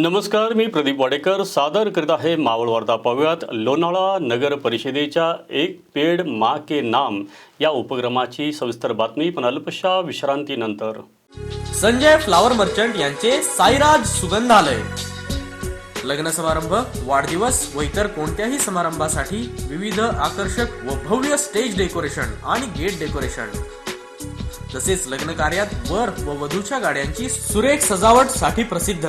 नमस्कार मी प्रदीप वाडेकर. सादर करीत आहे मावळ वार्ता पाहूयात. लोणावळा नगर परिषदेच्या एक पेड मा के नाम या उपक्रमाची सविस्तर बातमी पण अल्पशा विश्रांतीनंतर. संजय फ्लावर मर्चंट यांचे साईराज सुगंधालय. लग्न समारंभ वाढदिवस व इतर कोणत्याही समारंभासाठी विविध आकर्षक व भव्य स्टेज डेकोरेशन आणि गेट डेकोरेशन. तसेच लग्न कार्यात वर व वधूच्या गाड्यांची सुरेख सजावटसाठी प्रसिद्ध.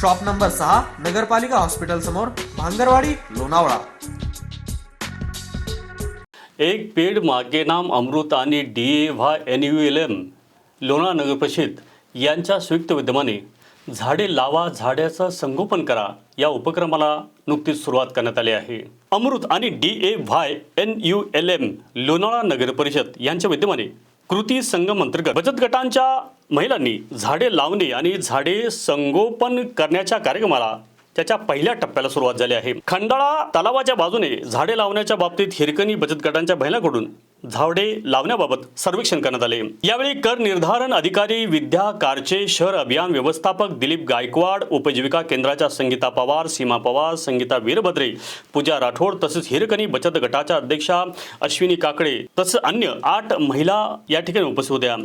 शॉप नंबर सहा नगरपालिका हॉस्पिटल समोर भांगरवाडी लोणावळा. एक पेड मागे नाम अमृत आणि D A Y N U L M Lona नगर परिषद यांच्या संयुक्त विद्यमाने झाडे लावा झाडाचं संगोपन करा या उपक्रमाला नुकतीच सुरुवात करण्यात आली आहे. अमृत आणि D A Y N U L M Lonavala नगर परिषद यांच्या विद्यमाने कृती संगम अंतर्गत बचत गटांच्या महिलांनी झाडे लावणे आणि झाडे संगोपन करण्याच्या कार्यक्रमाला त्याच्या पहिल्या टप्प्याला सुरुवात झाली आहे. खंडाळा तलावाच्या बाजूने झाडे लावण्याच्या बाबतीत हिरकणी बचत गटांच्या महिलांकडून झावडे लावण्याबाबत सर्वेक्षण करण्यात आले. यावेळी कर निर्धारण अधिकारी विद्या कारचे शहर अभियान व्यवस्थापक दिलीप गायकवाड उपजीविका केंद्राच्या संगीता पवार सीमा पवार संगीता वीरभद्रे पूजा राठोड तसेच हिरकणी बचत गटाच्या अध्यक्षा अश्विनी काकडे तसेच अन्य आठ महिला या ठिकाणी उपस्थित होत्या.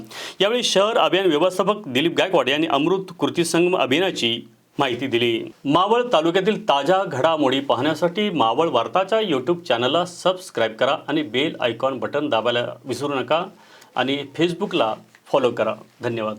यावेळी शहर अभियान व्यवस्थापक दिलीप गायकवाड यांनी अमृत कृती संगम अभियानाची माहिती दिली. मावळ तालुक्यातील ताज्या घडामोडी पाहण्यासाठी मावळ वार्ताच्या यूट्यूब चॅनलला सबस्क्राईब करा आणि बेल आयकॉन बटन दाबायला विसरू नका आणि फेसबुकला फॉलो करा. धन्यवाद.